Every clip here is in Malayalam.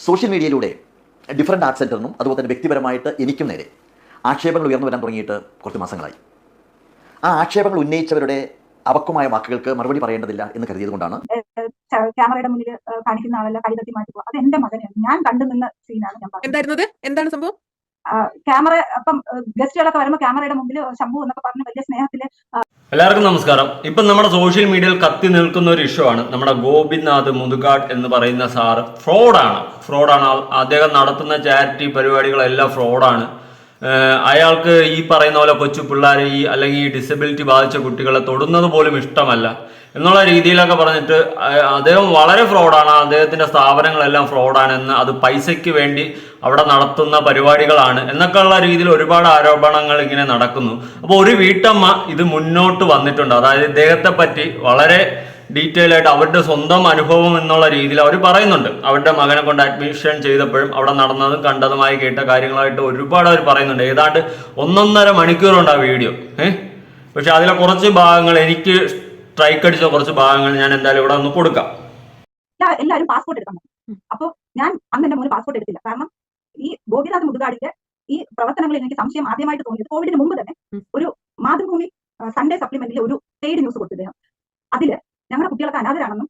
സോഷ്യൽ മീഡിയയിലൂടെ ഡിഫറെന്റ് ആർട്ട് സെന്ററിനും അതുപോലെ തന്നെ വ്യക്തിപരമായിട്ട് എനിക്കും നേരെ ആക്ഷേപങ്ങൾ ഉയർന്നു വരാൻ തുടങ്ങിയിട്ട് കുറച്ച് മാസങ്ങളായി. ആ ആക്ഷേപങ്ങൾ ഉന്നയിച്ചവരുടെ അപക്വമായ വാക്കുകൾക്ക് മറുപടി പറയേണ്ടതില്ല എന്ന് കരുതിയത് കൊണ്ടാണ് ക്യാമറയുടെ മുന്നിൽ കാണിക്കുന്ന ആളല്ല കൈതട്ടി മാറ്റുക. അത് എന്റെ മകനാണ് ഞാൻ കണ്ടു നിന്ന സീനാണ് ഞാൻ പറഞ്ഞത്. എന്തായിരുന്നത്? എന്താണ് സംഭവം? ക്യാമറ അപ്പം ഗസ്റ്റുകളൊക്കെ വരുമ്പോൾ ക്യാമറയുടെ മുമ്പിൽ ശംഭു എന്നൊക്കെ പറഞ്ഞ് വലിയ സ്നേഹത്തിൽ എല്ലാവർക്കും നമസ്കാരം. ഇപ്പൊ നമ്മുടെ സോഷ്യൽ മീഡിയയിൽ കത്തി നിൽക്കുന്ന ഒരു ഇഷ്യൂ ആണ് നമ്മുടെ ഗോപിനാഥ് മുതുകാട് എന്ന് പറയുന്ന സാറ് ഫ്രോഡാണ്. ഫ്രോഡാണ്. അദ്ദേഹം നടത്തുന്ന ചാരിറ്റി പരിപാടികളെല്ലാം ഫ്രോഡാണ്. അയാൾക്ക് ഈ പറയുന്ന പോലെ കൊച്ചു പിള്ളേരെ ഈ അല്ലെങ്കിൽ ഈ ഡിസബിലിറ്റി ബാധിച്ച കുട്ടികളെ തൊടുന്നത് പോലും ഇഷ്ടമല്ല. എന്നുള്ള രീതിയിലൊക്കെ പറഞ്ഞിട്ട് അദ്ദേഹം വളരെ ഫ്രോഡാണ് അദ്ദേഹത്തിന്റെ സ്ഥാപനങ്ങളെല്ലാം ഫ്രോഡാണെന്ന് അത് പൈസയ്ക്ക് വേണ്ടി അവിടെ നടത്തുന്ന പരിപാടികളാണ് എന്നൊക്കെയുള്ള രീതിയിൽ ഒരുപാട് ആരോപണങ്ങൾ ഇങ്ങനെ നടക്കുന്നു. അപ്പോൾ ഒരു വീട്ടമ്മ ഇത് മുന്നോട്ട് വന്നിട്ടുണ്ട്. അതായത് ഇദ്ദേഹത്തെ പറ്റി വളരെ ഡീറ്റെയിൽ ആയിട്ട് അവരുടെ സ്വന്തം അനുഭവം എന്നുള്ള രീതിയിൽ അവർ പറയുന്നുണ്ട്. അവരുടെ മകനെ കൊണ്ട് അഡ്മിഷൻ ചെയ്തപ്പോഴും അവിടെ നടന്നതും കണ്ടതുമായി കേട്ട കാര്യങ്ങളായിട്ട് ഒരുപാട് അവർ പറയുന്നുണ്ട്. ഏതാണ്ട് ഒന്നൊന്നര മണിക്കൂറുണ്ട് ആ വീഡിയോ ഏഹ് പക്ഷെ അതിലെ കുറച്ച് ഭാഗങ്ങൾ എനിക്ക് സ്ട്രൈക്ക് അടിച്ച കുറച്ച് ഭാഗങ്ങൾ ഞാൻ എന്തായാലും ഇവിടെ ഒന്ന് കൊടുക്കാം. എല്ലാരും എല്ലാവരും പാസ്പോർട്ട് എടുക്കണം അപ്പൊ ഞാൻ അന്ന് എന്റെ മോന് പാസ്പോർട്ട് എടുത്തില്ല. കാരണം ഈ ഗോപിനാഥ് മുതുകാടിന്റെ ഈ പ്രവർത്തനങ്ങളിൽ എനിക്ക് സംശയം ആദ്യമായിട്ട് തോന്നിയത് കോവിഡിന് മുമ്പ് തന്നെ ഒരു മാതൃഭൂമി സൺഡേ സപ്ലിമെന്റിൽ ഒരു പെയ്ഡ് ന്യൂസ് കൊടുത്തു അതിൽ ഞങ്ങളുടെ കുട്ടികൾക്ക് അനാഥരാണെന്നും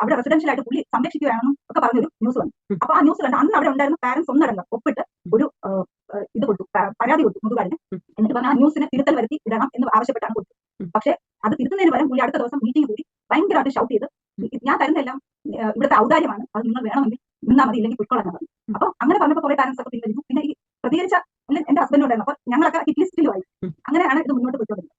അവിടെ റെസിഡൻഷ്യൽ ആയിട്ട് പുള്ളി സംരക്ഷിക്കുകയാണെന്നും ഒക്കെ പറഞ്ഞൊരു ന്യൂസ് വന്നു. അപ്പൊ ആ ന്യൂസ് കണ്ട് അന്ന് അവിടെ ഉണ്ടായിരുന്ന പാരന്റ്സ് ഒന്നടങ്ങ് ഒപ്പിട്ട് ഒരു ഇത് കൊടുത്തു. പരാതി കൊടുത്തു മുതുകാടിന്. എന്നിട്ട് പറഞ്ഞ ആ ന്യൂസിനെ തിരുത്തൽ വരുത്തി ഇടണം എന്ന് ആവശ്യപ്പെട്ടാണ് കൊടുത്തത്. പക്ഷേ പക്ഷെ അത് തിരുത്തുന്നതിന് പകരം പുള്ളി അടുത്ത ദിവസം മീറ്റിംഗ് കൂടി ഭയങ്കരമായിട്ട് ഷൗട്ട് ചെയ്ത് ഞാൻ തരുന്നതെല്ലാം ഇവിടുത്തെ ഔദാര്യമാണ്. അത് നിങ്ങൾ വേണമെങ്കിൽ നിന്നാ മതി ഇല്ലെങ്കിൽ പൊയ്ക്കോളാൻ പറഞ്ഞു. അപ്പൊ അങ്ങനെ പറഞ്ഞപ്പോൾ കുറെ പാരന്റ്സ് ഒക്കെ പിൻവലിച്ചു പിന്നെ ഈ പ്രതികരിച്ച എന്റെ ഹസ്ബൻഡ് ഉണ്ടായിരുന്നു അപ്പൊ ഞങ്ങളൊക്കെ ഹിറ്റ് ലിസ്റ്റിലുമായി. അങ്ങനെയാണ് ഇത് മുന്നോട്ട് പോയിക്കൊണ്ടിരുന്നത്.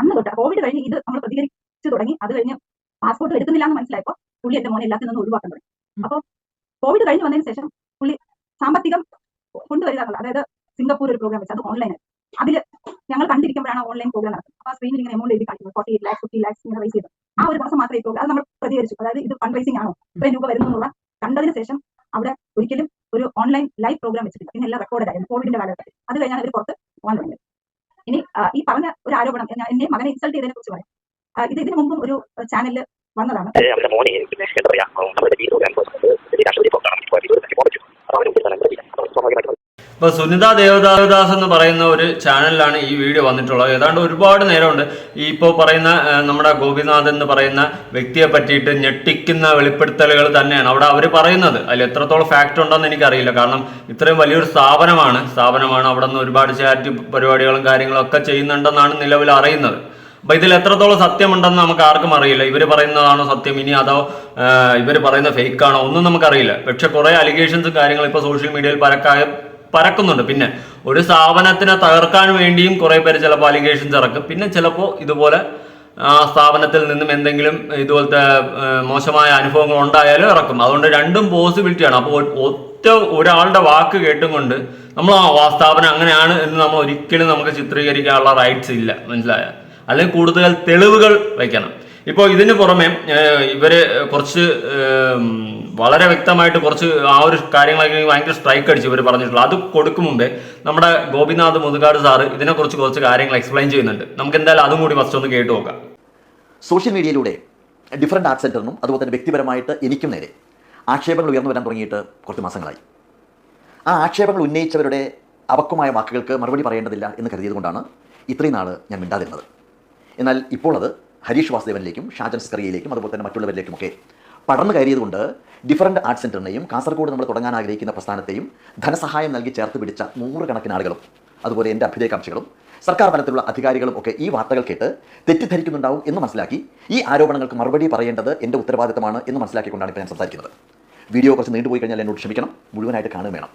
അന്ന് തൊട്ട് കോവിഡ് കഴിഞ്ഞ് ഇത് നമ്മൾ പ്രതികരിച്ചു തുടങ്ങി. അത് കഴിഞ്ഞ് പാസ്പോർട്ട് എടുക്കുന്നില്ല എന്ന് മനസ്സിലായപ്പോൾ പുള്ളി എന്റെ മോനെ എല്ലാത്തിൽ നിന്നും ഒഴിവാക്കാൻ തുടങ്ങി. അപ്പൊ കോവിഡ് കഴിഞ്ഞ് വന്നതിന് ശേഷം പുള്ളി സാമ്പത്തികം കൊണ്ടുവരിക അതായത് സിംഗപ്പൂർ ഒരു പ്രോഗ്രാം വെച്ച് അത് ഓൺലൈനായി അതിൽ ഞങ്ങൾ കണ്ടിരിക്കുമ്പോഴാണ് ഓൺലൈൻ പ്രോഗ്രാം നടക്കുന്നത്. അപ്പൊ സ്ക്രീനിൽ ഇങ്ങനെ എമൗണ്ട് എഴുതി കാണിക്കുന്നത്. Forty eight lakhs fifty lakhs ഇങ്ങനെ റേസ് ചെയ്തു. ആ ഒരു മാസം മാത്രമേ പ്രോഗ്രാം അത് നമ്മൾ പ്രതികരിച്ചു. അതായത് ഇത് ഫണ്ട് റേസിംഗ് ആണോ? ഇത്രയും രൂപ വരുന്നു എന്നുള്ള കണ്ടതിന് ശേഷം അവിടെ ഒരിക്കലും ഒരു ഓൺലൈൻ ലൈവ് പ്രോഗ്രാം വെച്ചിട്ടില്ല. പിന്നെ എല്ലാം റെക്കോർഡ് ആയിരുന്നു. കോവിഡിന്റെ കാലഘട്ടത്തിൽ. അത് കഴിഞ്ഞാൽ അവർ പുറത്ത് പോകാൻ തുടങ്ങി ഇനി ഈ പറഞ്ഞ ഒരു ആരോപണം എന്നെ മകനെ ഇൻസൾട്ട് ചെയ്തതിനെ കുറിച്ച് പറയാം. ഇത് ഇതിനു മുമ്പും ഒരു ചാനലിൽ വന്നതാണ്. മോനെ ഇപ്പൊ സുനിത ദേവദാസ് എന്ന് പറയുന്ന ഒരു ചാനലിലാണ് ഈ വീഡിയോ വന്നിട്ടുള്ളത്. ഏതാണ്ട് ഒരുപാട് നേരമുണ്ട്. ഈ ഇപ്പോൾ പറയുന്ന നമ്മുടെ ഗോപിനാഥ് എന്ന് പറയുന്ന വ്യക്തിയെ പറ്റിയിട്ട് ഞെട്ടിക്കുന്ന വെളിപ്പെടുത്തലുകൾ തന്നെയാണ് അവിടെ അവർ പറയുന്നത്. അതിൽ എത്രത്തോളം ഫാക്റ്റ് ഉണ്ടെന്ന് എനിക്കറിയില്ല. കാരണം ഇത്രയും വലിയൊരു സ്ഥാപനമാണ്. സ്ഥാപനമാണ് അവിടെ നിന്ന് ഒരുപാട് ചാരിറ്റി പരിപാടികളും കാര്യങ്ങളും ഒക്കെ ചെയ്യുന്നുണ്ടെന്നാണ് നിലവിൽ അറിയുന്നത്. അപ്പൊ ഇതിൽ എത്രത്തോളം സത്യമുണ്ടെന്ന് നമുക്ക് ആർക്കും അറിയില്ല. ഇവർ പറയുന്നതാണോ സത്യം ഇനി അതോ ഇവർ പറയുന്ന ഫേക്ക് ആണോ ഒന്നും നമുക്കറിയില്ല. പക്ഷെ കുറെ അലിഗേഷൻസും കാര്യങ്ങളും ഇപ്പോൾ സോഷ്യൽ മീഡിയയിൽ പരക്കായ പരക്കുന്നുണ്ട്. പിന്നെ ഒരു സ്ഥാപനത്തിനെ തകർക്കാൻ വേണ്ടിയും കുറെ പേര് ചിലപ്പോൾ അലിഗേഷൻസ് ഇറക്കും. പിന്നെ ചിലപ്പോൾ ഇതുപോലെ ആ സ്ഥാപനത്തിൽ നിന്നും എന്തെങ്കിലും ഇതുപോലത്തെ മോശമായ അനുഭവങ്ങൾ ഉണ്ടായാലും ഇറക്കും. അതുകൊണ്ട് രണ്ടും പോസിബിലിറ്റിയാണ് അപ്പോൾ ഒറ്റ ഒരാളുടെ വാക്ക് കേട്ടും കൊണ്ട് നമ്മൾ ആ സ്ഥാപനം അങ്ങനെയാണ് എന്ന് നമ്മൾ ഒരിക്കലും നമുക്ക് ചിത്രീകരിക്കാനുള്ള റൈറ്റ്സ് ഇല്ല. മനസ്സിലായ? അല്ലെങ്കിൽ കൂടുതൽ തെളിവുകൾ വയ്ക്കണം. ഇപ്പോൾ ഇതിന് പുറമെ ഇവർ കുറച്ച് വളരെ വ്യക്തമായിട്ട് കുറച്ച് ആ ഒരു കാര്യങ്ങളൊക്കെ ഭയങ്കര സ്ട്രൈക്ക് അടിച്ച് ഇവർ പറഞ്ഞിട്ടുള്ളൂ അത് കൊടുക്കും മുമ്പേ നമ്മുടെ ഗോപിനാഥ് മുതുകാട് സാറ് ഇതിനെക്കുറിച്ച് കുറച്ച് കാര്യങ്ങൾ എക്സ്പ്ലെയിൻ ചെയ്യുന്നുണ്ട്. നമുക്ക് എന്തായാലും അതും കൂടി ഫസ്റ്റ് ഒന്ന് കേട്ട് നോക്കാം. സോഷ്യൽ മീഡിയയിലൂടെ ഡിഫറെന്റ് ആർട്ട് സെന്ററിനും അതുപോലെ തന്നെ വ്യക്തിപരമായിട്ട് എനിക്കും നേരെ ആക്ഷേപങ്ങൾ ഉയർന്നു വരാൻ തുടങ്ങിയിട്ട് കുറച്ച് മാസങ്ങളായി. ആ ആക്ഷേപങ്ങൾ ഉന്നയിച്ചവരുടെ അപക്വമായ വാക്കുകൾക്ക് മറുപടി പറയേണ്ടതില്ല എന്ന് കരുതിയത് കൊണ്ടാണ് ഇത്രയും നാൾ ഞാൻ മിണ്ടാതിരുന്നത്. എന്നാൽ ഇപ്പോൾ അത് ഹരീഷ് വാസുദേവനിലേക്കും ഷാജൻ സ്കറിയയിലേക്കും അതുപോലെ തന്നെ മറ്റുള്ളവരിലേക്കുമൊക്കെ പടർന്നു കയറിയതുകൊണ്ട് ഡിഫറന്റ് ആർട്ട് സെന്ററിനെയും കാസർഗോഡ് നമ്മൾ തുടങ്ങാൻ ആഗ്രഹിക്കുന്ന പ്രസ്ഥാനത്തെയും ധനസഹായം നൽകി ചേർത്ത് പിടിച്ച നൂറുകണക്കിന് ആളുകളും അതുപോലെ എന്റെ അഭ്യുദയകാംക്ഷികളും സർക്കാർ തലത്തിലുള്ള അധികാരികളും ഒക്കെ ഈ വാർത്തകൾ കേട്ട് തെറ്റിദ്ധരിക്കുന്നുണ്ടാവും എന്ന് മനസ്സിലാക്കി ഈ ആരോപണങ്ങൾക്ക് മറുപടി പറയേണ്ടത് എന്റെ ഉത്തരവാദിത്തമാണ് എന്ന് മനസ്സിലാക്കിക്കൊണ്ടാണ് ഇപ്പോൾ ഞാൻ സംസാരിക്കുന്നത്. വീഡിയോ കുറച്ച് നീണ്ടുപോയി കഴിഞ്ഞാൽ എന്നോട് ക്ഷമിക്കണം. മുഴുവനായിട്ട് കാണുകയും വേണം.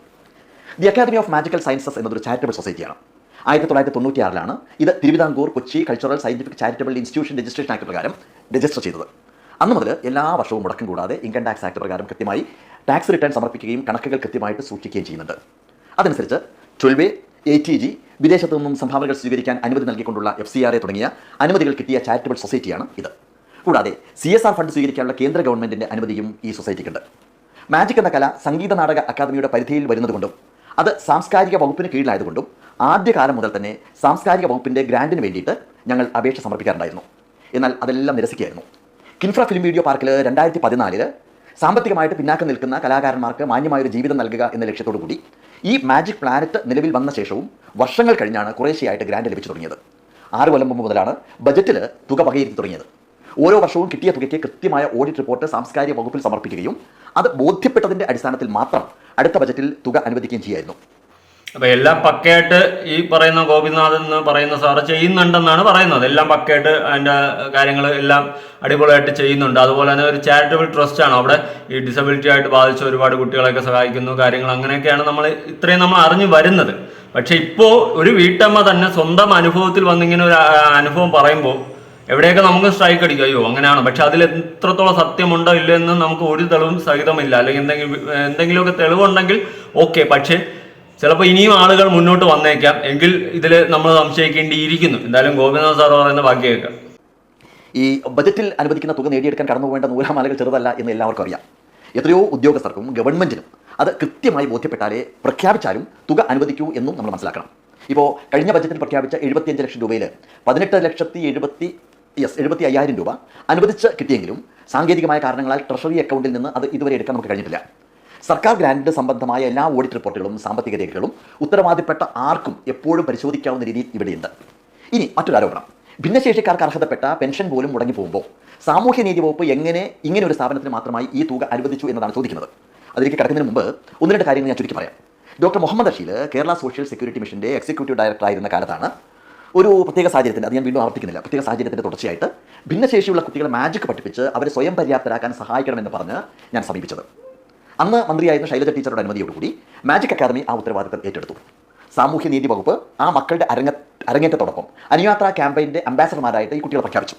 The academy of magical sciences എന്നതൊരു ചാരിറ്റബിൾ സൊസൈറ്റിയാണ് ആയിരത്തി തൊള്ളായിരത്തി തൊണ്ണൂറ്റിയാറിലാണ് ഇത് Thiruvithamkoor Kochi cultural scientific charitable institution registration act പ്രകാരം രജിസ്റ്റർ ചെയ്തത്. അന്ന് മുതൽ എല്ലാ വർഷവും മുടക്കം കൂടാതെ ഇൻകം ടാക്സ് ആക്ട് പ്രകാരം കൃത്യമായി ടാക്സ് റിട്ടേൺ സമർപ്പിക്കുകയും കണക്കുകൾ കൃത്യമായിട്ട് സൂക്ഷിക്കുകയും ചെയ്യുന്നുണ്ട്. അതനുസരിച്ച് ട്വൽവേ എ ടി ജി വിദേശത്തു നിന്നും സംഭാവനകൾ സ്വീകരിക്കാൻ അനുമതി നൽകിക്കൊണ്ടുള്ള എഫ് സി ആർ എ തുടങ്ങിയ അനുമതികൾ കിട്ടിയ ചാരിറ്റബിൾ സൊസൈറ്റിയാണ് ഇത്. കൂടാതെ സി എസ് ആർ ഫണ്ട് സ്വീകരിക്കാനുള്ള കേന്ദ്ര ഗവൺമെന്റിന്റെ അനുമതിയും ഈ സൊസൈറ്റിക്കുണ്ട് മാജിക് എന്ന കല സംഗീത നാടക അക്കാദമിയുടെ പരിധിയിൽ വരുന്നതുകൊണ്ടും അത് സാംസ്കാരിക വകുപ്പിന് കീഴിലായതുകൊണ്ടും ആദ്യകാലം മുതൽ തന്നെ സാംസ്കാരിക വകുപ്പിന്റെ ഗ്രാൻഡിന് വേണ്ടിയിട്ട് ഞങ്ങൾ അപേക്ഷ സമർപ്പിക്കാറുണ്ടായിരുന്നു. എന്നാൽ അതെല്ലാം നിരസിക്കുകയായിരുന്നു. കിൻഫ്ര ഫിലിം വീഡിയോ പാർക്കിൽ രണ്ടായിരത്തി പതിനാലിൽ സാമ്പത്തികമായിട്ട് പിന്നാക്കം നിൽക്കുന്ന കലാകാരന്മാർക്ക് മാന്യമായൊരു ജീവിതം നൽകുക എന്ന ലക്ഷ്യത്തോടു കൂടി ഈ മാജിക് പ്ലാനറ്റ് നിലവിൽ വന്ന ശേഷവും വർഷങ്ങൾ കഴിഞ്ഞാണ് കുറേശ്ശെയായിട്ട് ഗ്രാൻഡ് ലഭിച്ചു തുടങ്ങിയത്. ആറ് കൊല്ലം മുമ്പ് മുതലാണ് ബജറ്റിൽ തുക വകയിരുത്തി തുടങ്ങിയത്. ഓരോ വർഷവും കിട്ടിയ തുകയ്ക്ക് കൃത്യമായ ഓഡിറ്റ് റിപ്പോർട്ട് സാംസ്കാരിക വകുപ്പിൽ സമർപ്പിക്കുകയും അത് ബോധ്യപ്പെട്ടതിന്റെ അടിസ്ഥാനത്തിൽ മാത്രം അടുത്ത ബജറ്റിൽ തുക അനുവദിക്കുകയും ചെയ്യായിരുന്നു. അപ്പൊ എല്ലാം പക്കയായിട്ട് ഈ പറയുന്ന ഗോപിനാഥൻ എന്ന് പറയുന്ന സാറ് ചെയ്യുന്നുണ്ടെന്നാണ് പറയുന്നത്. എല്ലാം പക്കയായിട്ട് അതിന്റെ കാര്യങ്ങൾ എല്ലാം അടിപൊളിയായിട്ട് ചെയ്യുന്നുണ്ട്. അതുപോലെ തന്നെ ഒരു ചാരിറ്റബിൾ ആണ്. അവിടെ ഈ ഡിസബിലിറ്റി ആയിട്ട് ബാധിച്ച ഒരുപാട് കുട്ടികളെയൊക്കെ സഹായിക്കുന്നു കാര്യങ്ങൾ അങ്ങനെയൊക്കെയാണ് നമ്മൾ ഇത്രയും നമ്മൾ അറിഞ്ഞു വരുന്നത്. പക്ഷെ ഇപ്പോൾ ഒരു വീട്ടമ്മ തന്നെ സ്വന്തം അനുഭവത്തിൽ വന്നിങ്ങനെ ഒരു അനുഭവം പറയുമ്പോൾ എവിടെയൊക്കെ നമുക്ക് സ്ട്രൈക്ക് അടിക്കും? അയ്യോ അങ്ങനെയാണ്. പക്ഷെ അതിൽ എത്രത്തോളം സത്യമുണ്ടോ ഇല്ലെന്ന് നമുക്ക് ഒരു തെളിവും സഹിതമില്ല. അല്ലെങ്കിൽ എന്തെങ്കിലും എന്തെങ്കിലുമൊക്കെ തെളിവുണ്ടെങ്കിൽ ഓക്കെ പക്ഷേ ചിലപ്പോൾ ഇനിയും ആളുകൾ മുന്നോട്ട് വന്നേക്കാം. എങ്കിൽ ഇതിൽ നമ്മൾ സംശയിക്കേണ്ടിയിരിക്കുന്നു. എന്തായാലും ഗോപിനാഥ് സാർ പറയുന്ന ബാക്കി കേൾക്കാം ഈ ബജറ്റിൽ അനുവദിക്കുന്ന തുക നേടിയെടുക്കാൻ കടന്നു പോകേണ്ട നൂലാമാലകൾ ചെറുതല്ല എന്ന് എല്ലാവർക്കും അറിയാം. എത്രയോ ഉദ്യോഗസ്ഥർക്കും ഗവൺമെന്റിനും അത് കൃത്യമായി ബോധ്യപ്പെട്ടാലേ പ്രഖ്യാപിച്ചാലും തുക അനുവദിക്കൂ എന്നും നമ്മൾ മനസ്സിലാക്കണം. ഇപ്പോൾ കഴിഞ്ഞ ബജറ്റിൽ പ്രഖ്യാപിച്ച എഴുപത്തിയഞ്ച് ലക്ഷം രൂപയിൽ പതിനെട്ട് ലക്ഷത്തി എഴുപത്തി യെസ് എഴുപത്തി അയ്യായിരം രൂപ അനുവദിച്ച് കിട്ടിയെങ്കിലും സാങ്കേതികമായ കാരണങ്ങളാൽ ട്രഷറി അക്കൗണ്ടിൽ നിന്ന് അത് ഇതുവരെ എടുക്കാൻ നമുക്ക് കഴിഞ്ഞിട്ടില്ല. സർക്കാർ ഗ്രാൻഡ് സംബന്ധമായ എല്ലാ ഓഡിറ്റ് റിപ്പോർട്ടുകളും സാമ്പത്തിക രേഖകളും ഉത്തരവാദിപ്പെട്ട ആർക്കും എപ്പോഴും പരിശോധിക്കാവുന്ന രീതിയിൽ ഇവിടെയുണ്ട്. ഇനി മറ്റൊരു ആരോപണം. ഭിന്നശേഷിക്കാർക്ക് അർഹതപ്പെട്ട പെൻഷൻ പോലും മുടങ്ങി പോകുമ്പോൾ സാമൂഹ്യനീതി വകുപ്പ് എങ്ങനെ ഇങ്ങനെ ഒരു സ്ഥാപനത്തിന് മാത്രമായി ഈ തുക അനുവദിച്ചു എന്നതാണ് ചോദിക്കുന്നത്. അതിലേക്ക് കടക്കുന്നതിന് മുമ്പ് ഒന്ന് രണ്ട് കാര്യങ്ങൾ ഞാൻ ചുരുക്കി പറയാം. Doctor Muhammad Asheel Kerala social security മിഷന്റെ എക്സിക്യൂട്ടീവ് ഡയറക്ടർ ആയിരുന്ന കാലത്താണ് ഒരു പ്രത്യേക സാഹചര്യത്തിന് അത് ഞാൻ വീണ്ടും ആവർത്തിക്കുന്നില്ല പ്രത്യേക സാഹചര്യത്തിന്റെ തുടർച്ചയായിട്ട് ഭിന്നശേഷിയുള്ള കുട്ടികളെ മാജിക് പഠിപ്പിച്ച് അവരെ സ്വയം പര്യാപ്തരാക്കാൻ സഹായിക്കണമെന്ന് പറഞ്ഞ് ഞാൻ സമീപിച്ചത്. അന്ന് മന്ത്രിയായിരുന്ന ശൈലജ ടീച്ചറുടെ അനുമതിയോടുകൂടി മാജിക് അക്കാദമി ആ ഉത്തരവാദിത്തം ഏറ്റെടുത്തു. സാമൂഹ്യ നീതി വകുപ്പ് ആ മക്കളുടെ അരങ്ങ അരങ്ങേറ്റത്തോടൊപ്പം അനുയാത്ര ക്യാമ്പയിന്റെ അംബാസഡർമാരായിട്ട് ഈ കുട്ടികളെ പ്രഖ്യാപിച്ചു.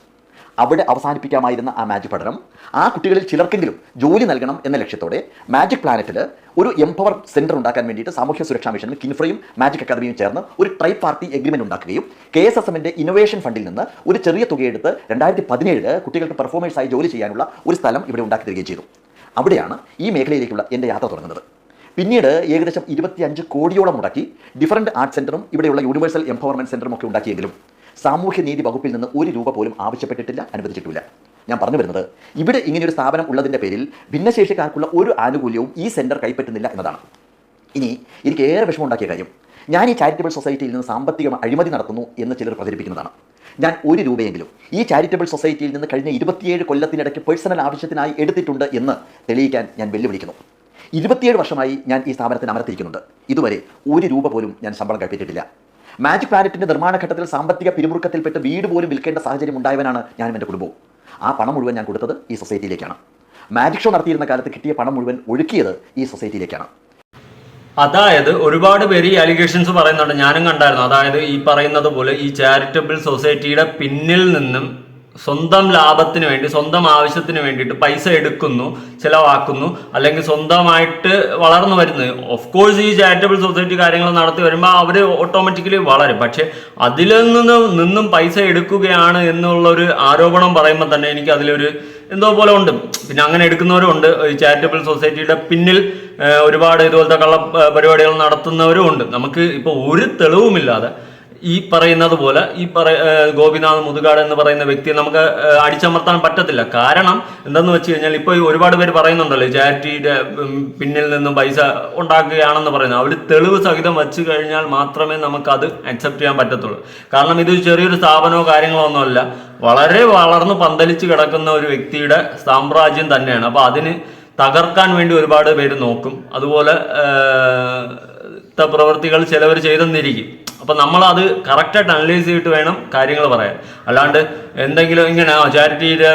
അവിടെ അവസാനിപ്പിക്കാമായിരുന്ന ആ മാജിക് പഠനം ആ കുട്ടികളിൽ ചിലർക്കെങ്കിലും ജോലി നൽകണം എന്ന ലക്ഷ്യത്തോടെ മാജിക് പ്ലാനറ്റിൽ ഒരു എംപവർ സെന്റർ ഉണ്ടാക്കാൻ വേണ്ടിയിട്ട് സാമൂഹ്യ സുരക്ഷാ മിഷനും കിൻഫ്രയും മാജിക് അക്കാദമിയും ചേർന്ന് ഒരു ട്രൈ പാർട്ടി എഗ്രിമെന്റ് ഉണ്ടാക്കുകയും കെ എസ് എസ് എമ്മിന്റെ ഇന്നോവേഷൻ ഫണ്ടിൽ നിന്ന് ഒരു ചെറിയ തുകയെടുത്ത് രണ്ടായിരത്തി പതിനേഴ് കുട്ടികൾക്ക് പെർഫോമേഴ്സായി ജോലി ചെയ്യാനുള്ള ഒരു സ്ഥലം ഇവിടെ ഉണ്ടാക്കി തരികയും ചെയ്തു. അവിടെയാണ് ഈ മേഖലയിലേക്കുള്ള എന്റെ യാത്ര തുടങ്ങുന്നത്. പിന്നീട് ഏകദേശം ഇരുപത്തിയഞ്ച് കോടിയോളം മുടക്കി ഡിഫറന്റ് ആർട്ട് സെന്ററും ഇവിടെയുള്ള യൂണിവേഴ്സൽ എംപവർമെന്റ് സെന്ററും ഒക്കെ ഉണ്ടാക്കിയെങ്കിലും സാമൂഹ്യ നീതി വകുപ്പിൽ നിന്ന് ഒരു രൂപ പോലും ആവശ്യപ്പെട്ടിട്ടില്ല അനുവദിച്ചിട്ടില്ല. ഞാൻ പറഞ്ഞു വരുന്നത് ഇവിടെ ഇങ്ങനെയൊരു സ്ഥാപനം ഉള്ളതിന്റെ പേരിൽ ഭിന്നശേഷിക്കാർക്കുള്ള ഒരു ആനുകൂല്യവും ഈ സെന്റർ കൈപ്പറ്റുന്നില്ല എന്നതാണ്. ഇനി എനിക്ക് ഏറെ വിഷമമുണ്ടാക്കിയ കാര്യം ഞാൻ ഈ ചാരിറ്റബിൾ സൊസൈറ്റിയിൽ നിന്ന് സാമ്പത്തിക അഴിമതി നടത്തുന്നു എന്ന് ചിലർ പ്രചരിപ്പിക്കുന്നതാണ്. ഞാൻ ഒരു രൂപയെങ്കിലും ഈ ചാരിറ്റബിൾ സൊസൈറ്റിയിൽ നിന്ന് കഴിഞ്ഞ ഇരുപത്തിയേഴ് കൊല്ലത്തിനിടയ്ക്ക് പേഴ്സണൽ ആവശ്യത്തിനായി എടുത്തിട്ടുണ്ട് എന്ന് തെളിയിക്കാൻ ഞാൻ വെല്ലുവിളിക്കുന്നു. ഇരുപത്തിയേഴ് വർഷമായി ഞാൻ ഈ സ്ഥാപനത്തിന് അമർത്തിയിരിക്കുന്നുണ്ട്. ഇതുവരെ ഒരു രൂപ പോലും ഞാൻ ശമ്പളം കഴിപ്പിച്ചിട്ടില്ല മാജിക് പ്ലാനറ്റിന്റെ നിർമ്മാണ ഘട്ടത്തിൽ സാമ്പത്തിക പിരിമുറുക്കത്തിൽപ്പെട്ട് വീട് പോലും വിൽക്കേണ്ട സാഹചര്യം ഉണ്ടായവനാണ് ഞാനും എന്റെ കുടുംബവും. ആ പണം മുഴുവൻ ഞാൻ കൊടുത്തത് ഈ സൊസൈറ്റിയിലേക്കാണ് മാജിക് ഷോ നടത്തിയിരുന്ന കാലത്ത് കിട്ടിയ പണം മുഴുവൻ ഒഴുക്കിയത് ഈ സൊസൈറ്റിയിലേക്കാണ് അതായത് ഒരുപാട് പേര് ഈ അലിഗേഷൻസ് പറയുന്നുണ്ട്. ഞാനും കണ്ടായിരുന്നു. അതായത് ഈ പറയുന്നത് പോലെ ഈ ചാരിറ്റബിൾ സൊസൈറ്റിയുടെ പിന്നിൽ നിന്നും സ്വന്തം ലാഭത്തിന് വേണ്ടി സ്വന്തം ആവശ്യത്തിന് വേണ്ടിയിട്ട് പൈസ എടുക്കുന്നു ചിലവാക്കുന്നു അല്ലെങ്കിൽ സ്വന്തമായിട്ട് വളർന്നു വരുന്നത് ഓഫ് കോഴ്സ് ഈ ചാരിറ്റബിൾ സൊസൈറ്റി കാര്യങ്ങൾ നടത്തി വരുമ്പോൾ അവർ ഓട്ടോമാറ്റിക്കലി വളരും. പക്ഷേ അതിൽ നിന്ന് നിന്നും പൈസ എടുക്കുകയാണ് എന്നുള്ളൊരു ആരോപണം പറയുമ്പോൾ തന്നെ എനിക്ക് അതിലൊരു എന്തോ പോലെ ഉണ്ട്. പിന്നെ അങ്ങനെ എടുക്കുന്നവരും ഉണ്ട്. ഈ ചാരിറ്റബിൾ സൊസൈറ്റിയുടെ പിന്നിൽ ഒരുപാട് ഇതുപോലത്തെ കള്ള പരിപാടികൾ നടത്തുന്നവരും ഉണ്ട്. നമുക്ക് ഇപ്പോൾ ഒരു തെളിവുമില്ലാതെ ഈ പറയുന്നത് പോലെ ഈ പറ ഗോപിനാഥ് മുതുകാട് എന്ന് പറയുന്ന വ്യക്തിയെ നമുക്ക് അടിച്ചമർത്താൻ പറ്റത്തില്ല. കാരണം എന്തെന്ന് വെച്ച് കഴിഞ്ഞാൽ ഇപ്പോൾ ഒരുപാട് പേര് പറയുന്നുണ്ടല്ലോ ചാരിറ്റിയുടെ പിന്നിൽ നിന്നും പൈസ ഉണ്ടാക്കുകയാണെന്ന് പറയുന്നത്. അവർ തെളിവ് സഹിതം വെച്ച് കഴിഞ്ഞാൽ മാത്രമേ നമുക്കത് അക്സെപ്റ്റ് ചെയ്യാൻ പറ്റത്തുള്ളൂ. കാരണം ഇത് ചെറിയൊരു സ്ഥാപനമോ കാര്യങ്ങളോ ഒന്നുമല്ല വളരെ വളർന്ന് പന്തലിച്ച് കിടക്കുന്ന ഒരു വ്യക്തിയുടെ സാമ്രാജ്യം തന്നെയാണ്. അപ്പോൾ അതിന് തകർക്കാൻ വേണ്ടി ഒരുപാട് പേര് നോക്കും. അതുപോലെ ത്തെ പ്രവൃത്തികൾ ചിലവർ ചെയ്തെന്നിരിക്കും. അപ്പം നമ്മളത് കറക്റ്റായിട്ട് അനലൈസ് ചെയ്തിട്ട് വേണം കാര്യങ്ങൾ പറയാൻ. അല്ലാണ്ട് എന്തെങ്കിലും ഇങ്ങനെ ചാരിറ്റിയുടെ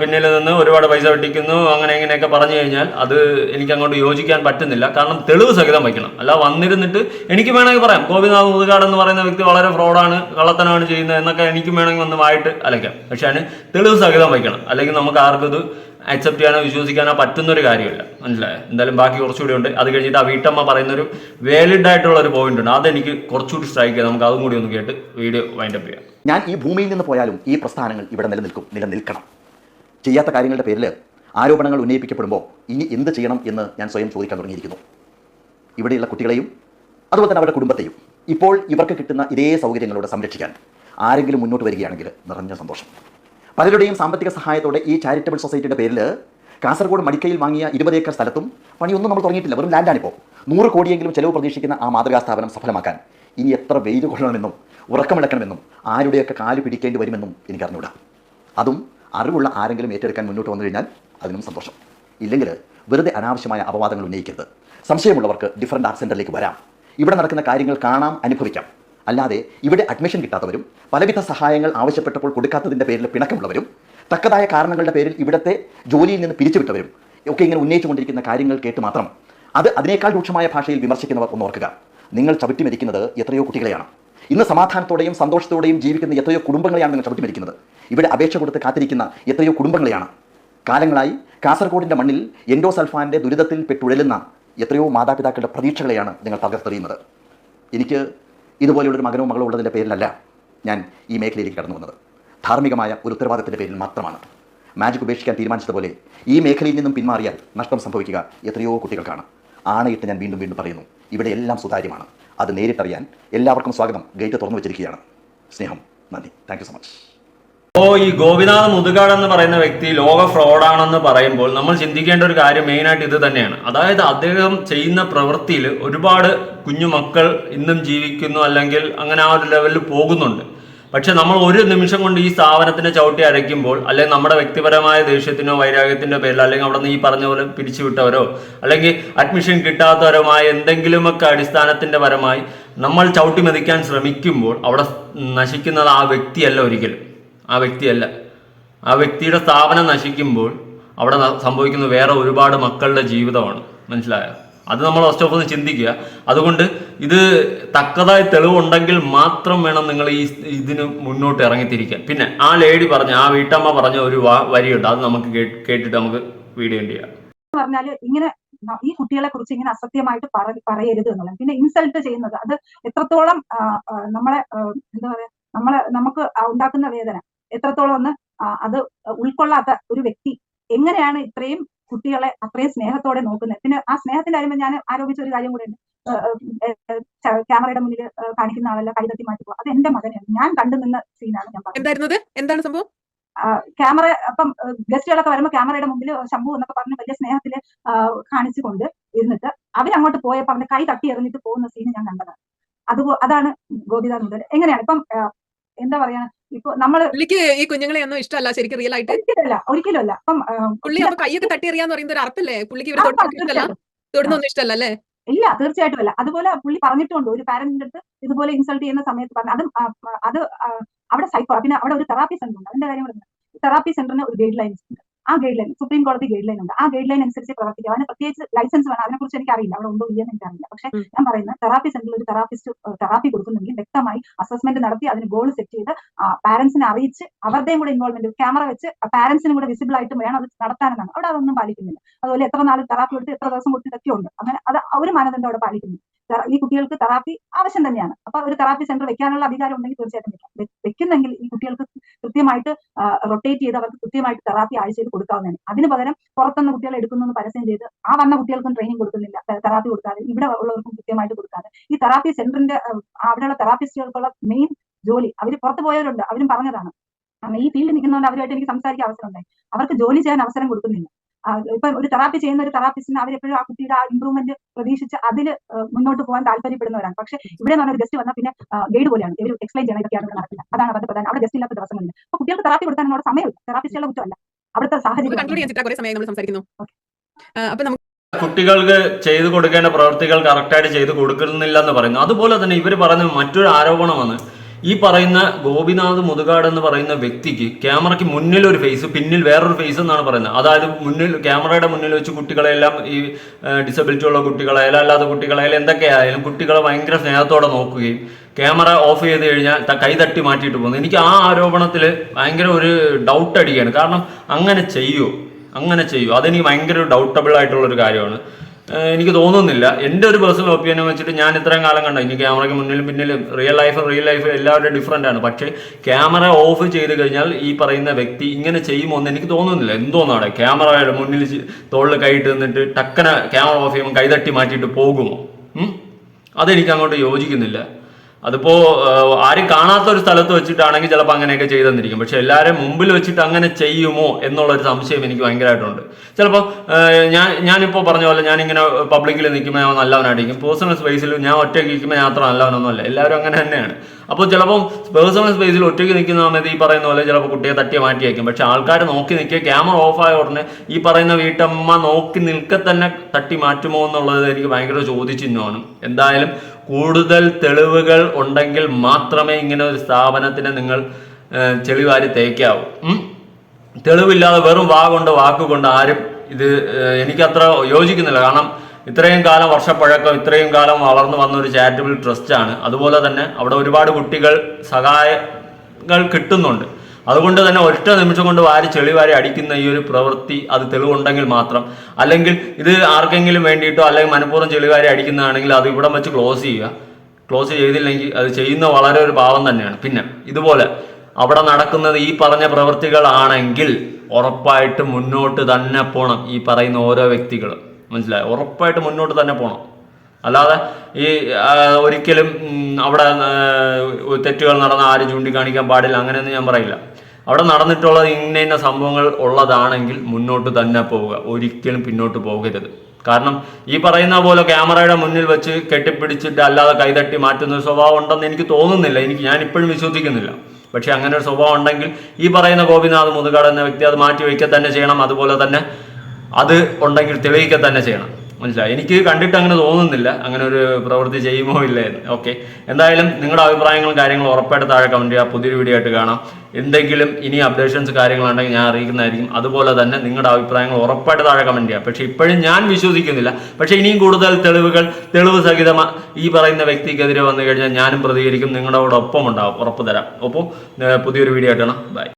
പിന്നിൽ നിന്ന് ഒരുപാട് പൈസ വെട്ടിക്കുന്നു അങ്ങനെ ഇങ്ങനെയൊക്കെ പറഞ്ഞു കഴിഞ്ഞാൽ അത് എനിക്ക് അങ്ങോട്ട് യോജിക്കാൻ പറ്റുന്നില്ല. കാരണം തെളിവ് സഹിതം വയ്ക്കണം. അല്ല വന്നിരുന്നിട്ട് എനിക്ക് വേണമെങ്കിൽ പറയാം. ഗോപിനാഥ് മുതുകാട് എന്ന് പറയുന്ന വ്യക്തി വളരെ ഫ്രോഡാണ് കള്ളത്തനമാണ് ചെയ്യുന്നത് എന്നൊക്കെ എനിക്ക് വേണമെങ്കിൽ ഒന്ന് വായിട്ട് അലക്കാം പക്ഷേ അതിന് തെളിവ് സഹിതം വയ്ക്കണം. അല്ലെങ്കിൽ നമുക്ക് ആർക്കും ഇത് അക്സെപ്റ്റ് ചെയ്യാനോ വിശ്വസിക്കാനോ പറ്റുന്ന ഒരു കാര്യമില്ല. മനസ്സിലായോ? എന്തായാലും ബാക്കി കുറച്ചുകൂടി ഉണ്ട്. അത് കഴിഞ്ഞിട്ട് ആ വീട്ടമ്മ പറയുന്നൊരു വേലിഡ് ആയിട്ടുള്ള ഒരു പോയിന്റ് ഉണ്ട്. അതെനിക്ക് കുറച്ചുകൂടി സ്ട്രൈക്ക് ചെയ്യാം. നമുക്ക് അതും കൂടി ഒന്ന് കേട്ട് വീഡിയോ വൈൻഡ് അപ്പ് ചെയ്യാം. ഞാൻ ഈ ഭൂമിയിൽ നിന്ന് പോയാലും ഈ പ്രസ്ഥാനങ്ങൾ ഇവിടെ നിലനിൽക്കും. നിലനിൽക്കണം. ചെയ്യാത്ത കാര്യങ്ങളുടെ പേരിൽ ആരോപണങ്ങൾ ഉന്നയിപ്പിക്കപ്പെടുമ്പോൾ ഇനി എന്ത് ചെയ്യണം എന്ന് ഞാൻ സ്വയം ചോദിക്കാൻ തുടങ്ങിയിരിക്കുന്നു. ഇവിടെയുള്ള കുട്ടികളെയും അതുപോലെ തന്നെ അവരുടെ കുടുംബത്തെയും ഇപ്പോൾ ഇവർക്ക് കിട്ടുന്ന ഇതേ സൗകര്യങ്ങളോട് സംരക്ഷിക്കാൻ ആരെങ്കിലും മുന്നോട്ട് വരികയാണെങ്കിൽ നിറഞ്ഞ സന്തോഷം. പലരുടെയും സാമ്പത്തിക സഹായത്തോടെ ഈ ചാരിറ്റബിൾ സൊസൈറ്റിയുടെ പേരിൽ കാസർഗോഡ് മടിക്കയിൽ വാങ്ങിയ ഇരുപത് ഏക്കർ സ്ഥലത്തും പണിയൊന്നും നമ്മൾ തുടങ്ങിയിട്ടില്ല. വെറും ലാൻഡാണിപ്പോൾ നൂറ് കോടിയെങ്കിലും ചെലവ് പ്രതീക്ഷിക്കുന്ന ആ മാതൃകാ സ്ഥാപനം സഫലമാക്കാൻ ഇനി എത്ര വെയിൽ കൊള്ളണമെന്നും ഉറക്കമിളക്കണമെന്നും ആരുടെയൊക്കെ കാൽ പിടിക്കേണ്ടി വരുമെന്നും എനിക്ക് അതും അറിവുള്ള ആരെങ്കിലും ഏറ്റെടുക്കാൻ മുന്നോട്ട് വന്നു കഴിഞ്ഞാൽ അതിനും സന്തോഷം. ഇല്ലെങ്കിൽ വെറുതെ അനാവശ്യമായ അപവാദങ്ങൾ ഉന്നയിക്കരുത്. സംശയമുള്ളവർക്ക് ഡിഫറന്റ് ആർട്ട് സെന്ററിലേക്ക് വരാം. ഇവിടെ നടക്കുന്ന കാര്യങ്ങൾ കാണാം അനുഭവിക്കാം. അല്ലാതെ ഇവിടെ അഡ്മിഷൻ കിട്ടാത്തവരും പലവിധ സഹായങ്ങൾ ആവശ്യപ്പെട്ടപ്പോൾ കൊടുക്കാത്തതിന്റെ പേരിൽ പിണക്കമുള്ളവരും തക്കതായ കാരണങ്ങളുടെ പേരിൽ ഇവിടുത്തെ ജോലിയിൽ നിന്ന് പിരിച്ചുവിട്ടവരും ഒക്കെ ഇങ്ങനെ ഉന്നയിച്ചുകൊണ്ടിരിക്കുന്ന കാര്യങ്ങൾ കേട്ട് മാത്രം അത് അതിനേക്കാൾ രൂക്ഷമായ ഭാഷയിൽ വിമർശിക്കുന്നവർ ഒന്ന് ഓർക്കുക. നിങ്ങൾ ചവിട്ടി മരിക്കുന്നത് എത്രയോ കുട്ടികളെയാണ്. ഇന്ന് സമാധാനത്തോടെയും സന്തോഷത്തോടെയും ജീവിക്കുന്ന എത്രയോ കുടുംബങ്ങളെയാണ് നിങ്ങൾ ചവിട്ടി മരിക്കുന്നത് ഇവിടെ അപേക്ഷ കൊടുത്ത് കാത്തിരിക്കുന്ന എത്രയോ കുടുംബങ്ങളെയാണ്. കാലങ്ങളായി കാസർഗോഡിന്റെ മണ്ണിൽ എൻഡോസൾഫാന്റെ ദുരിതത്തിൽ പെട്ടുഴലുന്ന എത്രയോ മാതാപിതാക്കളുടെ പ്രതീക്ഷകളെയാണ് നിങ്ങൾ തകർത്തെറിയുന്നത്. എനിക്ക് ഇതുപോലെയുള്ളൊരു മകനോ മകളോ ഉള്ളതിന്റെ പേരിലല്ല ഞാൻ ഈ മേഖലയിലേക്ക് കടന്നു വന്നത്. ധാർമ്മികമായ ഒരു ഉത്തരവാദിത്തത്തിന്റെ പേരിൽ മാത്രമാണ്. മാജിക് ഉപേക്ഷിക്കാൻ തീരുമാനിച്ചതുപോലെ ഈ മേഖലയിൽ നിന്നും പിന്മാറിയാൽ നഷ്ടം സംഭവിക്കുക എത്രയോ കുട്ടികൾക്കാണ്. ആണയിട്ട് ഞാൻ വീണ്ടും വീണ്ടും പറയുന്നു ഇവിടെ എല്ലാം സുതാര്യമാണ്. അത് നേരിട്ടറിയാൻ എല്ലാവർക്കും സ്വാഗതം. ഗേറ്റ് തുറന്നു വെച്ചിരിക്കുകയാണ്. സ്നേഹം നന്ദി. താങ്ക് സോ മച്ച് ഓ ഈ ഗോപിനാഥ് മുതുകാട് എന്ന് പറയുന്ന വ്യക്തി ലോക ഫ്രോഡാണെന്ന് പറയുമ്പോൾ നമ്മൾ ചിന്തിക്കേണ്ട ഒരു കാര്യം മെയിനായിട്ട് ഇത് തന്നെയാണ്. അതായത് അദ്ദേഹം ചെയ്യുന്ന പ്രവൃത്തിയിൽ ഒരുപാട് കുഞ്ഞു മക്കൾ ഇന്നും ജീവിക്കുന്നു അല്ലെങ്കിൽ അങ്ങനെ ആ ഒരു ലെവലിൽ പോകുന്നുണ്ട്. പക്ഷെ നമ്മൾ ഒരു നിമിഷം കൊണ്ട് ഈ സ്ഥാപനത്തിന്റെ ചവിട്ടി അരയ്ക്കുമ്പോൾ അല്ലെങ്കിൽ നമ്മുടെ വ്യക്തിപരമായ ദേഷ്യത്തിനോ വൈരാഗ്യത്തിന്റെ പേരിലോ അല്ലെങ്കിൽ അവിടെ നിന്ന് ഈ പറഞ്ഞ പോലെ പിരിച്ചുവിട്ടവരോ അല്ലെങ്കിൽ അഡ്മിഷൻ കിട്ടാത്തവരുമായ എന്തെങ്കിലുമൊക്കെ അടിസ്ഥാനത്തിന്റെ പരമായി നമ്മൾ ചവിട്ടി മെതിക്കാൻ ശ്രമിക്കുമ്പോൾ അവിടെ നശിക്കുന്നത് ആ വ്യക്തിയല്ല ഒരിക്കലും. ആ വ്യക്തിയല്ല. ആ വ്യക്തിയുടെ സ്ഥാപനം നശിക്കുമ്പോൾ അവിടെ സംഭവിക്കുന്ന വേറെ ഒരുപാട് മക്കളുടെ ജീവിതമാണ്. മനസ്സിലായോ? അത് നമ്മൾ ഫസ്റ്റ് ഓഫ് ഒന്ന് ചിന്തിക്കുക. അതുകൊണ്ട് ഇത് തക്കതായ തെളിവുണ്ടെങ്കിൽ മാത്രം വേണം നിങ്ങൾ ഈ ഇതിന് മുന്നോട്ട് ഇറങ്ങിത്തിരിക്കാൻ. പിന്നെ ആ ലേഡി പറഞ്ഞ ആ വീട്ടമ്മ പറഞ്ഞ ഒരു വരിയുണ്ട്. അത് നമുക്ക് കേട്ടിട്ട് നമുക്ക് വീഡിയോ ചെയ്യാം. പറഞ്ഞാൽ ഇങ്ങനെ ഈ കുട്ടികളെ കുറിച്ച് ഇങ്ങനെ അസത്യമായിട്ട് പറ- പറയരുത് എന്നുള്ളത്. പിന്നെ ഇൻസൾട്ട് ചെയ്യുന്നത് അത് എത്രത്തോളം നമ്മളെ എന്താ പറയാ നമ്മളെ നമുക്ക് ഉണ്ടാക്കുന്ന വേദന. എത്രത്തോളം ഒന്ന് അത് ഉൾക്കൊള്ളാത്ത ഒരു വ്യക്തി എങ്ങനെയാണ് ഇത്രയും കുട്ടികളെ അത്രയും സ്നേഹത്തോടെ നോക്കുന്നത്? പിന്നെ ആ സ്നേഹത്തിന്റെ കാര്യം ഞാൻ ആരോപിച്ച ഒരു കാര്യം കൂടെ ഉണ്ട് ക്യാമറയുടെ മുന്നിൽ കാണിക്കുന്ന ആളല്ല കൈതട്ടി മാറ്റി പോകും അത് എന്റെ മകനാണ് ഞാൻ കണ്ടു നിന്ന സീനാണ് ഞാൻ പറഞ്ഞത്. എന്താണ് സംഭവം? ക്യാമറ അപ്പം ഗസ്റ്റുകളൊക്കെ വരുമ്പോൾ ക്യാമറയുടെ മുമ്പിൽ ശംഭു എന്നൊക്കെ പറഞ്ഞ് വലിയ സ്നേഹത്തിൽ കാണിച്ചുകൊണ്ട് ഇരുന്നിട്ട് അവരങ്ങോട്ട് പോയപ്പോ അവന്റെ കൈ തട്ടി എറിഞ്ഞിട്ട് പോകുന്ന സീന് ഞാൻ കണ്ടതാണ്. അത് അതാണ് ഗോപിത മുതൽ എങ്ങനെയാണ്? ഇപ്പം എന്താ പറയാ? ഇപ്പൊ നമ്മൾ പുള്ളിക്ക് ഈ കുഞ്ഞുങ്ങളെ ഒന്നും ഇഷ്ടമല്ല ശരിക്കും റിയൽ ആയിട്ട്. ഒരിക്കലല്ല ഒരിക്കലും അല്ല അപ്പം പുള്ളി അപ്പൊ കൈയൊക്കെ തട്ടി എറിയാന്ന് പറയുന്നത് ഒരു അർത്ഥല്ലേ പുള്ളിക്ക് ഇവരെ തൊടുന്നൊന്നും ഇഷ്ടമല്ല. അല്ലേ? ഇല്ല തീർച്ചയായിട്ടും അല്ല. അതുപോലെ പുള്ളി പറഞ്ഞിട്ടുണ്ട് ഒരു പാരന്റിന്റെ അടുത്ത് ഇതുപോലെ ഇൻസൾട്ട് ചെയ്യുന്ന സമയത്ത് പറഞ്ഞു അതും അത് അവിടെ സൈക്കോ പിന്നെ അവിടെ ഒരു തെറാപ്പി സെന്റർ ഉണ്ട്. അതിന്റെ കാര്യം തെറാപ്പി സെന്ററിന് ഒരു ഗൈഡ് ലൈൻസ് ഉണ്ട്. ആ ഗൈഡ് ലൈൻ സുപ്രീം കോടതി ഗൈഡ് ലൈൻ ഉണ്ട്. ആ ഗൈഡ് ലൈൻ അനുസരിച്ച് പ്രവർത്തിക്കുക. അതിന് പ്രത്യേകിച്ച് ലൈസൻസ് വേണം. അതിനെക്കുറിച്ച് എനിക്ക് അറിയില്ല. അവിടെ ഉണ്ടോ ഇല്ലെന്ന് എനിക്കറിയില്ല പക്ഷെ. ഞാൻ പറയുന്നത് തെറാപ്പി സെന്ററിൽ ഒരു തെറാപ്പിസ്റ്റ് തെറാപ്പി കൊടുക്കുന്നെങ്കിൽ വ്യക്തമായി അസസ്മെന്റ് നടത്തി അതിന് ഗോൾ സെറ്റ് ചെയ്ത് പാരന്റ്സിനെ അറിയിച്ച് അവരുടെയും കൂടെ ഇൻവോൾവ്മെന്റ് ക്യാമറ വെച്ച് പാരന്റ്സിനും കൂടെ വിസിബിൾ ആയിട്ട് വേണം അത് നടത്താനെന്നാണ്. അവിടെ അതൊന്നും പാലിക്കുന്നില്ല. അതുപോലെ എത്ര നാൾ തെറാപ്പി കൊടുത്ത് എത്ര ദിവസം കൊടുത്ത് ഇതൊക്കെ ഉണ്ട്. അങ്ങനെ അത് ഒരു മാനദണ്ഡം അവിടെ പാലിക്കുന്നു ഈ കുട്ടികൾക്ക് തെറാപ്പി ആവശ്യം തന്നെയാണ്. അപ്പൊ ഒരു തെറാപ്പി സെന്റർ വെക്കാനുള്ള അധികാരം ഉണ്ടെങ്കിൽ തീർച്ചയായിട്ടും വെക്കാം. വെക്കുന്നെങ്കിൽ ഈ കുട്ടികൾക്ക് കൃത്യമായിട്ട് റൊട്ടേറ്റ് ചെയ്ത് അവർക്ക് കൃത്യമായിട്ട് തെറാപ്പി ആഴ്ചയിൽ കൊടുക്കാവുന്നതാണ്. അതിന് പകരം പുറത്തുനിന്ന് കുട്ടികളെ എടുക്കുന്നു പരസ്യം ചെയ്ത് ആ വന്ന കുട്ടികൾക്കും ട്രെയിനിങ് കൊടുക്കുന്നില്ല. തെറാപ്പി കൊടുക്കാതെ ഇവിടെ ഉള്ളവർക്കും കൃത്യമായിട്ട് കൊടുക്കാതെ. ഈ തെറാപ്പി സെന്ററിന്റെ അവിടെയുള്ള തെറാപ്പിസ്റ്റുകൾക്കുള്ള മെയിൻ ജോലി അവർ പുറത്ത് പോയവരുണ്ട്. അവരും പറഞ്ഞതാണ്. ഈ ഫീൽഡ് നിൽക്കുന്നതുകൊണ്ട് അവരുമായിട്ട് എനിക്ക് സംസാരിക്കാൻ അവസരം ഉണ്ടായി. അവർക്ക് ജോലി ചെയ്യാൻ അവസരം കൊടുക്കുന്നില്ല. ഇപ്പൊ ഒരു തെറാപ്പി ചെയ്യുന്ന ഒരു തെറാപ്പിസ്റ്റിന് അവരെപ്പോഴും ആ കുട്ടിയുടെ ആ ഇമ്പ്രൂവ്മെന്റ് പ്രതീക്ഷിച്ച് അതിൽ മുന്നോട്ട് പോകാൻ താല്പര്യപ്പെടുന്നവരാണ്. പക്ഷെ ഇവിടെ നിന്ന് ഒരു ഗസ്റ്റ് വന്നാൽ പിന്നെ ഗൈഡ് പോലെയാണ്. ഇവർ എക്സ്പ്ലെയിൻ ചെയ്യണം ഇതൊക്കെയാണ് നടക്കില്ല അതാണ് അവരുടെ പ്രധാനം. അവിടെ ഗസ്റ്റ് ഇല്ലാത്ത ദിവസങ്ങളിൽ അപ്പൊ കുട്ടികൾക്ക് തെറാപ്പി കൊടുക്കാൻ അവിടെ സമയമില്ല. തെറാപ്പിസ്റ്റുകളുടെ കുറ്റമല്ല. അവിടുത്തെ സാഹചര്യം ചെയ്യാൻ. അപ്പൊ നമുക്ക് കുട്ടികൾക്ക് ചെയ്തു കൊടുക്കേണ്ട പ്രവൃത്തികൾ കറക്റ്റായിട്ട് ചെയ്തു കൊടുക്കുന്നില്ല എന്ന് പറയുന്നു. അതുപോലെ തന്നെ ഇവർ പറയുന്ന മറ്റൊരു ആരോപണമാണ്. ഈ പറയുന്ന ഗോപിനാഥ് മുതുകാട് എന്ന് പറയുന്ന വ്യക്തിക്ക് ക്യാമറയ്ക്ക് മുന്നിൽ ഒരു ഫേസ് പിന്നിൽ വേറൊരു ഫേസ് എന്നാണ് പറയുന്നത്. അതായത് മുന്നിൽ ക്യാമറയുടെ മുന്നിൽ വെച്ച് കുട്ടികളെല്ലാം ഈ ഡിസബിലിറ്റി ഉള്ള കുട്ടികളായാലും അല്ലാത്ത കുട്ടികളായാലും എന്തൊക്കെയായാലും കുട്ടികളെ ഭയങ്കര സ്നേഹത്തോടെ നോക്കുകയും ക്യാമറ ഓഫ് ചെയ്ത് കഴിഞ്ഞാൽ കൈ തട്ടി മാറ്റിയിട്ട് പോകുന്നു. എനിക്ക് ആ ആരോപണത്തിൽ ഭയങ്കര ഒരു ഡൗട്ട് അടിക്കുകയാണ് കാരണം അങ്ങനെ ചെയ്യുമോ അങ്ങനെ ചെയ്യുമോ അതെനിക്ക് ഭയങ്കര ഡൗട്ടബിൾ ആയിട്ടുള്ള ഒരു കാര്യമാണ്. എനിക്ക് തോന്നുന്നില്ല. എന്റെ ഒരു പേഴ്സണൽ ഒപ്പീനിയൻ വെച്ചിട്ട് ഞാൻ ഇത്രയും കാലം കണ്ട. ഇനി ക്യാമറയ്ക്ക് മുന്നിലും പിന്നിലും റിയൽ ലൈഫ് റിയൽ ലൈഫ് എല്ലാവരുടെയും ഡിഫറന്റ് ആണ്. പക്ഷേ ക്യാമറ ഓഫ് ചെയ്ത് കഴിഞ്ഞാൽ ഈ പറയുന്ന വ്യക്തി ഇങ്ങനെ ചെയ്യുമോ എന്ന് എനിക്ക് തോന്നുന്നില്ല. എന്തോന്നാണ് ക്യാമറയുടെ മുന്നിൽ തോളിൽ കൈയിട്ട് നിന്നിട്ട് ടക്കന ക്യാമറ ഓഫ് ചെയ്യുമ്പോൾ കൈതട്ടി മാറ്റിയിട്ട് പോകുമോ? അതെനിക്ക് അങ്ങോട്ട് യോജിക്കുന്നില്ല. അതിപ്പോ ആരും കാണാത്ത ഒരു സ്ഥലത്ത് വെച്ചിട്ടാണെങ്കിൽ ചിലപ്പോൾ അങ്ങനെയൊക്കെ ചെയ്തെന്നിരിക്കും പക്ഷെ എല്ലാവരും മുമ്പിൽ വെച്ചിട്ട് അങ്ങനെ ചെയ്യുമോ എന്നുള്ള ഒരു സംശയം എനിക്ക് ഭയങ്കരമായിട്ടുണ്ട് ചിലപ്പോൾ ഞാൻ ഞാനിപ്പോൾ പറഞ്ഞ പോലെ ഞാനിങ്ങനെ പബ്ലിക്കിൽ നിൽക്കുമ്പോൾ ഞാൻ നല്ലവനായിരിക്കും പേഴ്സണൽ സ്പേസിൽ ഞാൻ ഒറ്റയ്ക്ക് നിൽക്കുമ്പോൾ യാത്ര അത്ര നല്ലവനൊന്നുമല്ല. എല്ലാവരും അങ്ങനെ തന്നെയാണ്. അപ്പോൾ ചിലപ്പം പേഴ്സണൽ സ്പേസിൽ ഒറ്റയ്ക്ക് നിൽക്കുന്ന സമയത്ത് ഈ പറയുന്ന പോലെ ചിലപ്പോൾ കുട്ടിയെ തട്ടി മാറ്റി വയ്ക്കും പക്ഷെ ആൾക്കാർ നോക്കി നിൽക്കുക ക്യാമറ ഓഫ് ആയ ഉടനെ ഈ പറയുന്ന വീട്ടമ്മ നോക്കി നിൽക്ക തന്നെ തട്ടി മാറ്റുമോ എന്നുള്ളത് എനിക്ക് ഭയങ്കര ചോദ്യചിഹ്നമാണ്. എന്തായാലും കൂടുതൽ തെളിവുകൾ ഉണ്ടെങ്കിൽ മാത്രമേ ഇങ്ങനെ ഒരു സ്ഥാപനത്തിന് നിങ്ങൾ ചെളിവാരി തേക്കാവൂ. തെളിവില്ലാതെ വെറും വാ കൊണ്ട് വാക്കുകൊണ്ട് ആരും ഇത് എനിക്കത്ര യോജിക്കുന്നില്ല. കാരണം ഇത്രയും കാലം വർഷപ്പഴക്കം ഇത്രയും കാലം വളർന്നു വന്ന ഒരു ചാരിറ്റബിൾ ട്രസ്റ്റാണ് അതുപോലെ തന്നെ അവിടെ ഒരുപാട് കുട്ടികൾ സഹായങ്ങൾ കിട്ടുന്നുണ്ട്. അതുകൊണ്ട് തന്നെ ഒറ്റ നിമിഷം കൊണ്ട് വാരി ചെളി വാരി അടിക്കുന്ന ഈ ഒരു പ്രവൃത്തി അത് തെളിവുണ്ടെങ്കിൽ മാത്രം. അല്ലെങ്കിൽ ഇത് ആർക്കെങ്കിലും വേണ്ടിയിട്ടോ അല്ലെങ്കിൽ മനഃപൂർവം ചെളി വാരി അടിക്കുന്നതാണെങ്കിൽ അത് ഇവിടെ വെച്ച് ക്ലോസ് ചെയ്യുക. ക്ലോസ് ചെയ്തില്ലെങ്കിൽ അത് ചെയ്യുന്ന വളരെ ഒരു പാവം തന്നെയാണ്. പിന്നെ ഇതുപോലെ അവിടെ നടക്കുന്നത് ഈ പറഞ്ഞ പ്രവൃത്തികളാണെങ്കിൽ ഉറപ്പായിട്ട് മുന്നോട്ട് തന്നെ പോണം ഈ പറയുന്ന ഓരോ വ്യക്തികളും. മനസ്സിലായോ? ഉറപ്പായിട്ട് മുന്നോട്ട് തന്നെ പോകണം അല്ലാതെ ഈ ഒരിക്കലും അവിടെ തെറ്റുകൾ നടന്ന ആരും ചൂണ്ടിക്കാണിക്കാൻ പാടില്ല. അങ്ങനെയൊന്നും ഞാൻ പറയില്ല. അവിടെ നടന്നിട്ടുള്ളത് ഇന്ന ഇന്ന സംഭവങ്ങൾ ഉള്ളതാണെങ്കിൽ മുന്നോട്ട് തന്നെ പോവുക. ഒരിക്കലും പിന്നോട്ട് പോകരുത്. കാരണം ഈ പറയുന്ന പോലെ ക്യാമറയുടെ മുന്നിൽ വെച്ച് കെട്ടിപ്പിടിച്ചിട്ട് അല്ലാതെ കൈതട്ടി മാറ്റുന്ന ഒരു സ്വഭാവം ഉണ്ടെന്ന് എനിക്ക് തോന്നുന്നില്ല. എനിക്ക് ഞാൻ ഇപ്പോഴും വിശ്വസിക്കുന്നില്ല. പക്ഷേ അങ്ങനെ ഒരു സ്വഭാവം ഉണ്ടെങ്കിൽ ഈ പറയുന്ന ഗോപിനാഥ് മുതുകാട് എന്ന വ്യക്തി അത് മാറ്റി വയ്ക്കുക തന്നെ ചെയ്യണം. അതുപോലെ തന്നെ അത് ഉണ്ടെങ്കിൽ തെളിയിക്കുക തന്നെ ചെയ്യണം. മനസ്സിലായി? എനിക്ക് കണ്ടിട്ട് അങ്ങനെ തോന്നുന്നില്ല. അങ്ങനെ ഒരു പ്രവൃത്തി ചെയ്യുമോ ഇല്ല എന്ന്. ഓക്കെ എന്തായാലും നിങ്ങളുടെ അഭിപ്രായങ്ങളും കാര്യങ്ങളും ഉറപ്പായിട്ട് താഴെ കമന്റ് ചെയ്യുക. പുതിയൊരു വീഡിയോ ആയിട്ട് കാണാം. എന്തെങ്കിലും ഇനി അപ്ഡേഷൻസ് കാര്യങ്ങളുണ്ടെങ്കിൽ ഞാൻ അറിയിക്കുന്നതായിരിക്കും. അതുപോലെ തന്നെ നിങ്ങളുടെ അഭിപ്രായങ്ങൾ ഉറപ്പായിട്ട് താഴെ കമന്റ് ചെയ്യുക. പക്ഷേ ഇപ്പോഴും ഞാൻ വിശ്വസിക്കുന്നില്ല. പക്ഷേ ഇനിയും കൂടുതൽ തെളിവുകൾ തെളിവ് സഹിതം ഈ പറയുന്ന വ്യക്തിക്കെതിരെ വന്നു കഴിഞ്ഞാൽ ഞാനും പ്രതികരിക്കും. നിങ്ങളുടെ കൂടെ ഒപ്പം ഉണ്ടാവും ഉറപ്പ് തരാം. അപ്പോൾ പുതിയൊരു വീഡിയോ ആയിട്ട് കാണാം. ബൈ